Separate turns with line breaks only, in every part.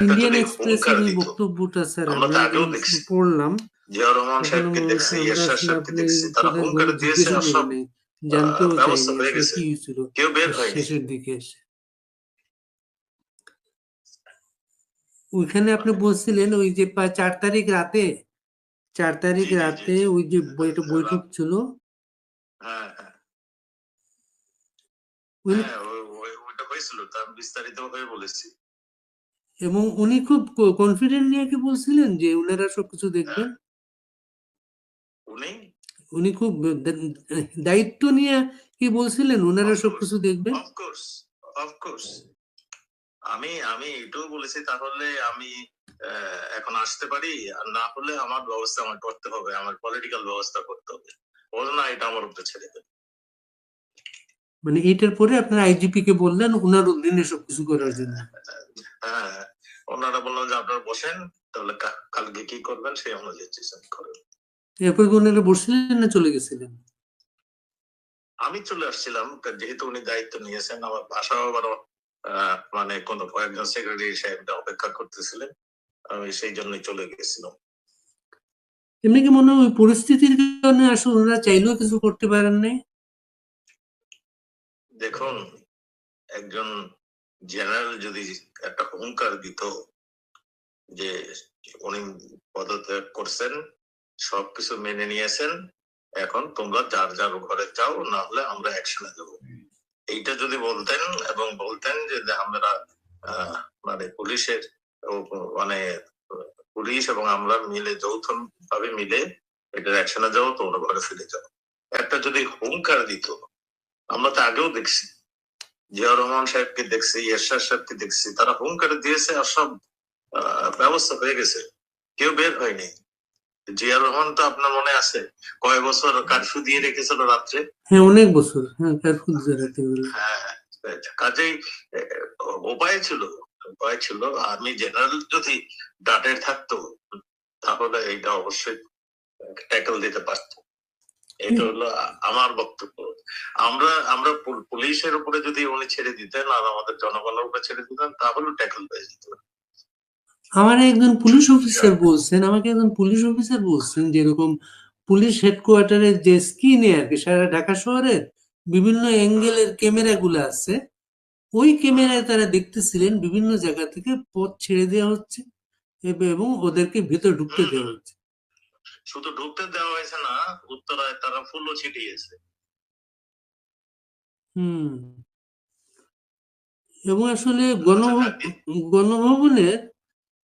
Indian
হুঙ্কার
ওই বক্তব্যটা স্যার
আমরা।
পড়লাম।
জিয়া রহমান সাহেবকে
আমরা
দেখছি ইয়াশার সাহেবকে দেখছি তারা হুঙ্কার দিয়েছে সব
জানতেও চাইনি
হয়ে কেউ বের
শেষের দিকে এসে। ওইখানে আপনি বলছিলেন ওই যে চার তারিখ রাতে চার তারিখ রাতে ওই যে বইটা বৈঠক ছিল।
হ্যাঁ হ্যাঁ। হ্যাঁ ওই- ওই- ওইটা হয়েছিল তা বিস্তারিত হয়ে বলেছি।
এবং উনি খুব কনফিডেন্ট নিয়ে কি বলছিলেন যে উনারা সবকিছু দেখবেন।
উনি?
উনি খুব দায়িত্ব নিয়ে কি বলছিলেন উনারা সবকিছু দেখবেন?
অফকোর্স অফকোর্স আমি আমি এটাও বলেছি তাহলে আমি এখন আসতে পারি। আর না হলে আমার ব্যবস্থা আমার করতে হবে আমার পলিটিক্যাল ব্যবস্থা করতে হবে। বলো না এটা আমার উপরে ছেড়ে দেবে।
মানে এইটার পরে আপনার আইজিপি কে বললেন উনার অধীনে সবকিছু করার জন্য।
হ্যাঁ ওনারা বললেন যে আপনারা বসেন তাহলে কালকে কি করবেন সেই অনুযায়ী ডিসিশন করেন।
এরপর বসছিলেন না চলে গেছিলেন?
আমি চলে আসছিলাম যেহেতু উনি দায়িত্ব নিয়েছেন আমার বাসাও আবারও আহ, মানে কোন কয়েকজন সেক্রেটারি সাহেবটা অপেক্ষা করতেছিলেন আমি সেই জন্যই চলে গেছিলাম।
এমনি কি মনে হয় পরিস্থিতির কারণে আসলে ওনারা চাইলেও কিছু করতে পারেন নাই?
দেখুন, একজন জেনারেল যদি একটা হুঙ্কার দিত যে উনি পদত্যাগ করছেন সবকিছু মেনে নিয়েছেন, এখন তোমরা যার যার ঘরে যাও, না হলে আমরা একসাথে যাব। এইটা যদি বলতেন এবং বলতেন যে আমরা মানে পুলিশের মানে পুলিশ এবং আমরা মিলে যৌথ ভাবে মিলে এটা অ্যাকশনে যাও, তোমরা ঘরে ফিরে যাও। একটা যদি হুঙ্কার দিত আমরা তো আগেও দেখছি। জিয়া রহমান সাহেবকে দেখছি ইয়াশার সাহেবকে দেখছি তারা হুঙ্কার দিয়েছে আর সব ব্যবস্থা হয়ে গেছে। কেউ বের হয়নি। জিয়া রহমান তো আপনার মনে আছে কয় বছর কারফিউ দিয়ে রেখেছিল রাত্রে?
হ্যাঁ অনেক বছর। হ্যাঁ কার্ফু রাতে বেলা।
হ্যাঁ কাজেই উপায় ছিল উপায় ছিল। আর্মি জেনারেল যদি ডাটের থাকতো তাহলে এটা অবশ্যই ট্যাকল দিতে পারতো। এটা হলো আমার বক্তব্য। আমরা আমরা পুলিশের উপরে যদি উনি ছেড়ে দিতেন আর আমাদের জনগণের উপরে ছেড়ে দিতেন তাহলে ট্যাকল হয়ে যেত।
আমার একজন পুলিশ অফিসার বলছেন আমাকে একজন পুলিশ অফিসার বলছেন যে এরকম পুলিশ হেডকোয়ার্টারের যে স্ক্রিনে আর কি সারা ঢাকা শহরের বিভিন্ন অ্যাঙ্গেলের ক্যামেরা গুলো আছে ওই ক্যামেরায় তারা দেখতেছিলেন বিভিন্ন জায়গা থেকে পথ ছেড়ে দেওয়া হচ্ছে এবং ওদেরকে ভিতরে ঢুকতে দেওয়া হচ্ছে।
শুধু ঢুকতে দেওয়া হয়েছে না উত্তরায় তারা ফুলও ছিটিয়েছে।
হুম। এবং আসলে গণভবন গণভবনে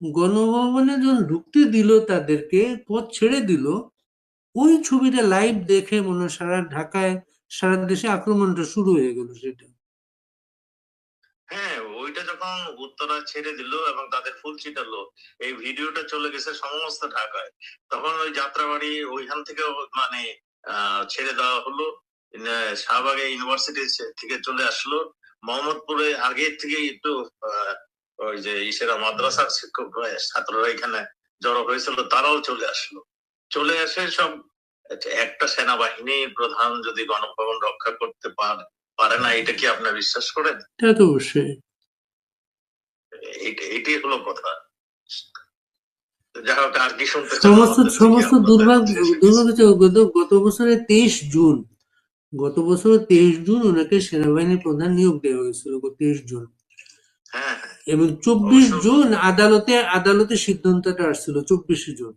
গণভবনে যখন ঢুকতে দিল তাদেরকে পথ ছেড়ে দিল ওই ছবিটা লাইভ দেখে মনে হয় সারা ঢাকায় সারা দেশে আক্রমণটা শুরু হয়ে গেল সেটা।
হ্যাঁ ওইটা যখন উত্তরা ছেড়ে দিল এবং তাদের ফুল ছিটালো, এই ভিডিওটা চলে গেছে সমস্ত ঢাকায়। তখন ওই যাত্রাবাড়ি ওইখান থেকে মানে ছেড়ে দেওয়া হলো। শাহবাগে ইউনিভার্সিটি থেকে চলে আসলো। মোহাম্মদপুরে আগে থেকে একটু ওই যে ইসেরা মাদ্রাসার শিক্ষক ছাত্ররা এখানে জড়ো হয়েছিল, তারাও চলে আসলো। চলে আসে সব, একটা সেনাবাহিনীর প্রধান যদি গণভবন রক্ষা করতে পারে পারে না এটা কি আপনি বিশ্বাস করেন?
তা তো অবশ্যই।
এটাই হলো কথা।
সমস্ত সমস্ত দুর্ভাগ্য দুর্ভাগ্য গত বছরের তেইশ জুন গত বছরের তেইশ জুন ওনাকে সেনাবাহিনীর প্রধান নিয়োগ দেওয়া হয়েছিল তেইশ জুন।
হ্যাঁ হ্যাঁ।
এবং চব্বিশ জুন আদালতে আদালতে সিদ্ধান্তটা আসছিল চব্বিশে জুন।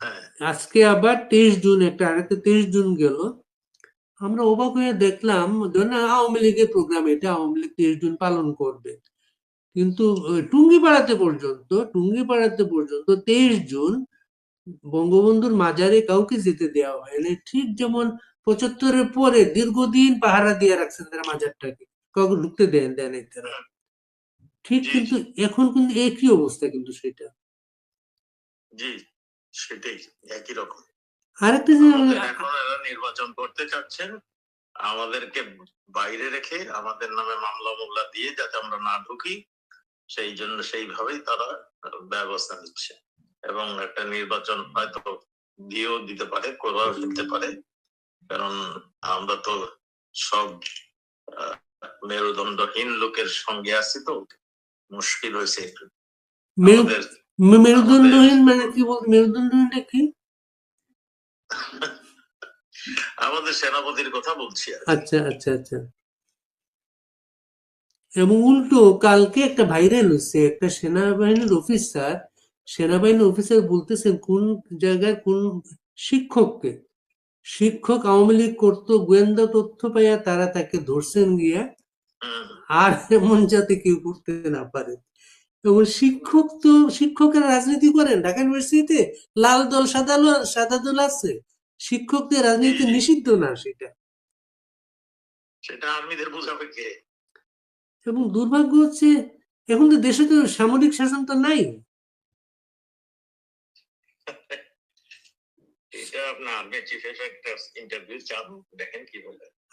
হ্যাঁ।
আজকে আবার তেইশ জুন একটা আরেকটা তেইশ জুন গেল আমরা অবাক হয়ে দেখলাম ধরেন আওয়ামী লীগের প্রোগ্রাম এটা আওয়ামী লীগ তেইশ জুন পালন করবে। কিন্তু আহ, টুঙ্গিপাড়াতে পর্যন্ত টুঙ্গিপাড়াতে পর্যন্ত তেইশ জুন বঙ্গবন্ধুর মাজারে কাউকে যেতে দেওয়া হয়নি। ঠিক যেমন পঁচাত্তরের পরে দীর্ঘদিন পাহারা দিয়ে রাখছেন তারা মাজারটাকে। কাউকে ঢুকতে দেন দেন তারা। ঠিক কিন্তু এখন কিন্তু একই অবস্থা কিন্তু সেটা।
জি সেটাই একই রকম।
আরেকটা যে
এখন এরা নির্বাচন করতে চাচ্ছেন। আমাদেরকে বাইরে রেখে আমাদের নামে মামলা মামলা দিয়ে যাতে আমরা না ঢুকি সেই জন্য সেইভাবেই তারা ব্যবস্থা নিচ্ছে। এবং একটা নির্বাচন হয়তো দিয়েও দিতে পারে করাও দিতে পারে। কারণ আমরা তো সব মেরুদণ্ডহীন লোকের সঙ্গে আছি তো মুশকিল হয়েছে একটু।
মেরু- মেরুদণ্ডহীন মানে কি বল মেরুদণ্ডহীনটা কি?
আমাদের সেনাপতির কথা বলছি
আচ্ছা আচ্ছা আচ্ছা। এবং উল্টো কালকে একটা ভাইরাল হয়েছে একটা সেনাবাহিনীর অফিসার সেনাবাহিনীর অফিসার বলতেছেন কোন জায়গায় কোন শিক্ষককে। শিক্ষক আওয়ামী লীগ করতো গোয়েন্দা তথ্য পাইয়া তারা তাকে ধরছেন গিয়া আর এমন যাতে কেউ করতে না পারে। এবং শিক্ষক তো শিক্ষকেরা রাজনীতি করেন। ঢাকা ইউনিভার্সিটিতে লাল দল সাদা দল সাদা দল আছে। শিক্ষকদের রাজনীতি নিষিদ্ধ না সেটা।
সেটা আর্মিদের বোঝাবে কে
এবং দুর্ভাগ্য হচ্ছে এখন তো দেশে তো সামরিক শাসন তো নাই।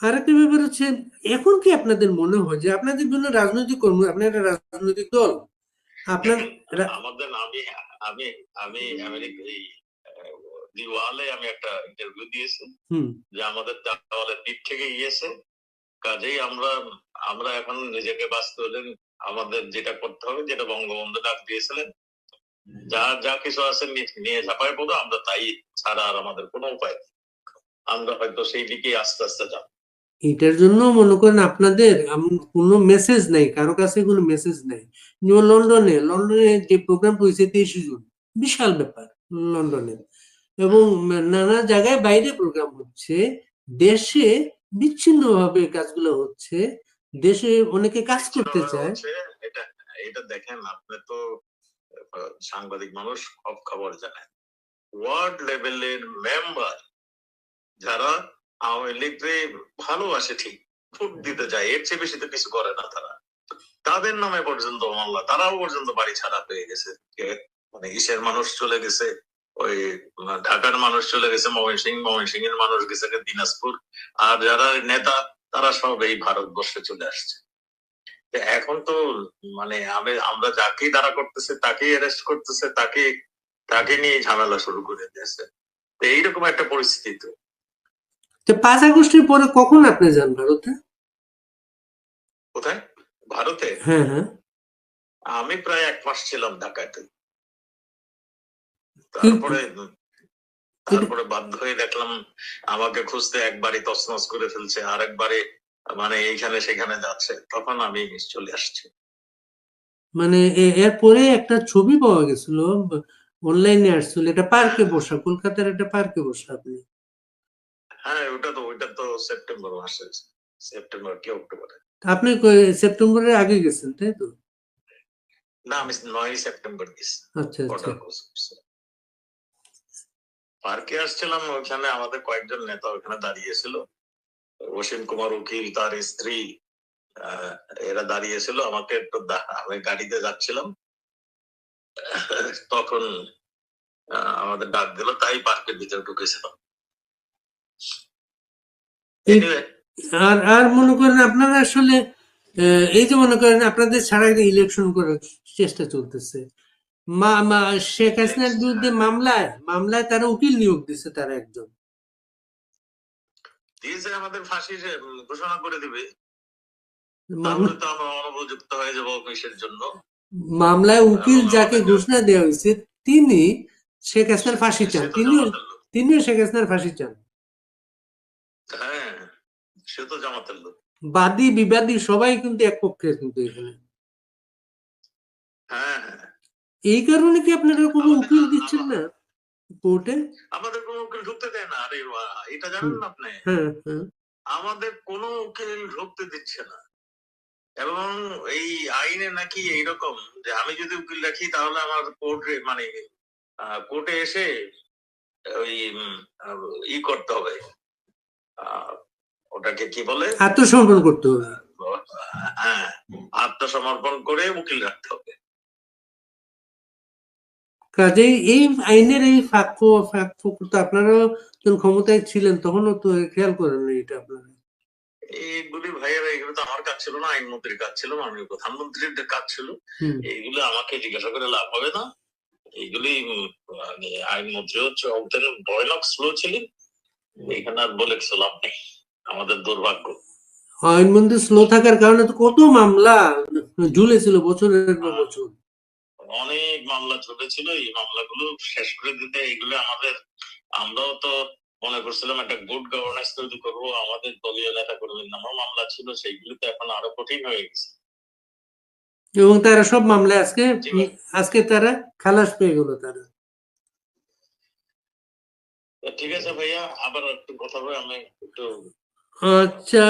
আর একটা ব্যাপার হচ্ছে এখন কি আপনাদের মনে হয় যে আপনাদের জন্য রাজনৈতিক কর্ম আপনার একটা রাজনৈতিক দল? আপনার
আমাদের আমি আমি আমি আমেরিকা এই দিওয়ালে আমি একটা ইন্টারভিউ দিয়েছি যে আমাদের দেওয়ালের দিক থেকে গিয়েছে। কাজেই আমরা আমরা এখন নিজেকে বাঁচতে হলে আমাদের যেটা করতে হবে যেটা বঙ্গবন্ধু ডাক দিয়েছিলেন যা যা কিছু আছে নিয়ে ঝাঁপায় পড়ো আমরা তাই ছাড়া আর আমাদের কোনো উপায় নেই। আমরা হয়তো সেই দিকেই আস্তে আস্তে যাব।
এটার জন্য মনে করেন আপনাদের কোনো মেসেজ নাই কারও কাছে কোনো মেসেজ নাই। লন্ডনে লন্ডনে যে প্রোগ্রাম হয়েছে তেইশে জুন বিশাল ব্যাপার লন্ডনে। এবং নানা জায়গায় বাইরে প্রোগ্রাম হচ্ছে দেশে বিচ্ছিন্নভাবে কাজগুলো হচ্ছে দেশে অনেকে কাজ করতে চায়।
এটা এটা দেখেন আপনি তো সাংবাদিক মানুষ সব খবর জানেন। ওয়ার্ড লেভেলের মেম্বার যারা আওয়ামী লীগকে ভালোবাসে ঠিক, ভোট দিতে যায়, এর চেয়ে বেশি তো কিছু করে না তারা। তাদের নামে পর্যন্ত মামলা, তারাও পর্যন্ত বাড়ি ছাড়া হয়ে গেছে। মানে ইসের মানুষ চলে গেছে, ওই ঢাকার মানুষ চলে গেছে, ময়মনসিং ময়মনসিং এর মানুষ গেছে দিনাজপুর। আর যারা নেতা, তারা সব এই ভারতবর্ষে চলে আসছে। এখন তো মানে আমি, আমরা যাকেই তারা করতেছে, তাকেই অ্যারেস্ট করতেছে, তাকে তাকে নিয়ে ঝামেলা শুরু করে দিয়েছে। তো এইরকম একটা পরিস্থিতি তো।
তো পাঁচ আগস্টের পরে কখন আপনি যান ভারতে?
কোথায়? ভারতে?
হ্যাঁ হ্যাঁ।
আমি প্রায় এক মাস ছিলাম ঢাকাতে। তারপরে তারপরে বাধ্য হয়ে দেখলাম আমাকে খুঁজতে একবারই তছনছ করে ফেলছে আর একবারে মানে এইখানে সেখানে যাচ্ছে। তখন আমি চলে আসছি।
মানে এরপরে একটা ছবি পাওয়া গেছিল অনলাইনে আসছিল। এটা পার্কে বসা কলকাতার একটা পার্কে বসা আপনি?
হ্যাঁ ওটা তো ওইটা তো সেপ্টেম্বর মাসে সেপ্টেম্বর কি অক্টোবরে
আপনি সেপ্টেম্বরের আগে গেছেন তাই তো?
না আমি নয় সেপ্টেম্বর গেছি।
আচ্ছা আচ্ছা।
পার্কে আসছিলাম ওখানে আমাদের কয়েকজন নেতা ওখানে দাঁড়িয়েছিল। অসীম কুমার উকিল তার স্ত্রী আহ, এরা দাঁড়িয়েছিল আমাকে একটু আমি গাড়িতে যাচ্ছিলাম। তখন আমাদের ডাক দিল তাই পার্কের ভিতরে ঢুকেছিলাম।
আর আর মনে করেন আপনারা আসলে এই যে মনে করেন আপনাদের ছাড়া ইলেকশন করার চেষ্টা চলতেছে। মা শেখ হাসিনার বিরুদ্ধে মামলায় মামলায় তারা উকিল নিয়োগ দিচ্ছে তারা একজন।
দিয়েছে আমাদের ফাঁসি ঘোষণা করে দিবে। অনুপযুক্ত হয়ে যাব অফিসের জন্য।
মামলায় উকিল যাকে ঘোষণা দেওয়া হয়েছে তিনি শেখ হাসিনার ফাঁসি চান।
তিনি
তিনিও শেখ হাসিনার ফাঁসি চান।
সে তো জামাতের লোক।
বাদী বিবাদী সবাই কিন্তু এক পক্ষের কিন্তু এখানে।
হ্যাঁ হ্যাঁ।
এই কারণে কি আপনারা কোনো উকিল দিচ্ছেন না কোর্টে?
আমাদের কোনো উকিল ঢুকতে দেয় না আরে এটা জানেন না আপনি?
হ্যাঁ হ্যাঁ।
আমাদের কোনো উকিল ঢুকতে দিচ্ছে না। এবং এই আইনে নাকি এইরকম যে আমি যদি উকিল রাখি তাহলে আমার কোর্টে মানে কোর্টে এসে ওই ই করতে হবে। ওটাকে কি বলে?
আত্মসমর্পণ করতে হবে।
হ্যাঁ আত্মসমর্পণ করে উকিল রাখতে হবে।
কাজেই এই আইনের এই ফাঁক ফাঁক তো আপনারাও যখন ক্ষমতায় ছিলেন তখনও তো খেয়াল করেন না এটা আপনারা।
এইগুলি ভাইয়েরা এগুলো তো আমার কাজ ছিল না আইনমন্ত্রীর কাজ ছিল মাননীয় প্রধানমন্ত্রীর কাজ ছিল এইগুলো আমাকে জিজ্ঞাসা করে লাভ হবে না। এইগুলি মানে আইনমন্ত্রী হচ্ছে ভয়ানক স্লো ছিলেন এখানে আর বলে কিছু লাভ নেই। আমাদের দুর্ভাগ্য।
আইন মন্দির স্লো থাকার কারণে তো কত মামলা ঝুলেছিল বছরের পর বছর।
অনেক মামলা চলেছিল এই মামলাগুলো শেষ করে দিতে এগুলো আমাদের আমরাও তো মনে করছিলাম একটা গুড গভর্নেন্স তৈরি করব আমাদের দলীয় নেতা কর্মীর নামও মামলা ছিল সেইগুলো তো এখন আরও কঠিন হয়ে গেছে।
এবং তারা সব মামলায় আজকে আজকে তারা খালাস পেয়ে গেল তারা।
ঠিক আছে ভাইয়া আবার একটু কথা বলে আমি একটু
আচ্ছা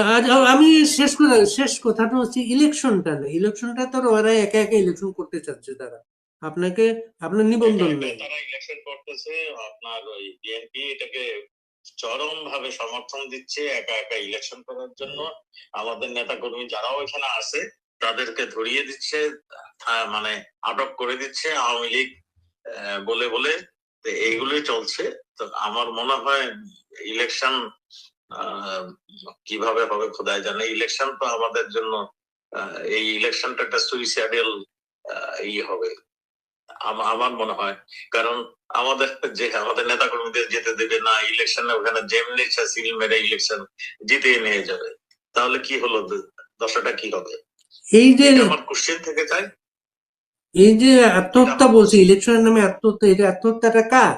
আমি শেষ কথা শেষ কথাটা হচ্ছে ইলেকশনটা না। ইলেকশনটা তো ওরা একা একা ইলেকশন করতে চাচ্ছে তারা। আপনাকে আপনার নিবন্ধন নেই।
তারা ইলেকশন করতেছে আপনার ওই বিএনপি এটাকে চরম ভাবে সমর্থন দিচ্ছে একা একা ইলেকশন করার জন্য। আমাদের নেতা কর্মী যারাও এখানে আছে তাদেরকে ধরিয়ে দিচ্ছে মানে আটক করে দিচ্ছে আওয়ামী লীগ বলে বলে। তো এইগুলোই চলছে। তো আমার মনে হয় ইলেকশন কীভাবে হবে খোদায় জানে। ইলেকশন তো আমাদের জন্য এই ইলেকশনটা একটা সুইসাইডাল ই হবে। আমার মনে হয়। কারণ আমাদের যে আমাদের নেতা কর্মীদের যেতে দেবে না ইলেকশনে ওখানে যেমনি ইচ্ছা সিল মেরে ইলেকশন জিতে নিয়ে যাবে। তাহলে কি হলো? দশাটা কি হবে?
এই যে
আমার কোশ্চেন থেকে চাই।
এই যে আত্মহত্যা বলছে ইলেকশনের নামে আত্মহত্যা এটা আত্মহত্যাটা কার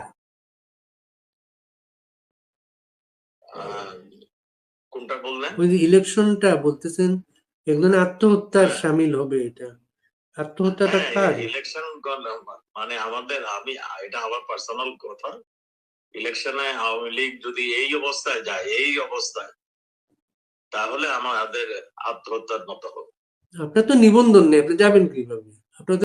কোনটা বললেন?
ওই যে ইলেকশনটা বলতেছেন এগুলো আত্মহত্যার
হ্যাঁ।
সামিল হবে এটা। আত্মহত্যাটা কার?
ইলেকশন মানে আমাদের আমি এটা আমার পার্সোনাল কথা। ইলেকশনে আওয়ামী লীগ যদি এই অবস্থায় যায় এই অবস্থায় তাহলে আমাদের আত্মহত্যার মতো হবে।
আপনার তো নিবন্ধন নেই আপনি যাবেন কীভাবে?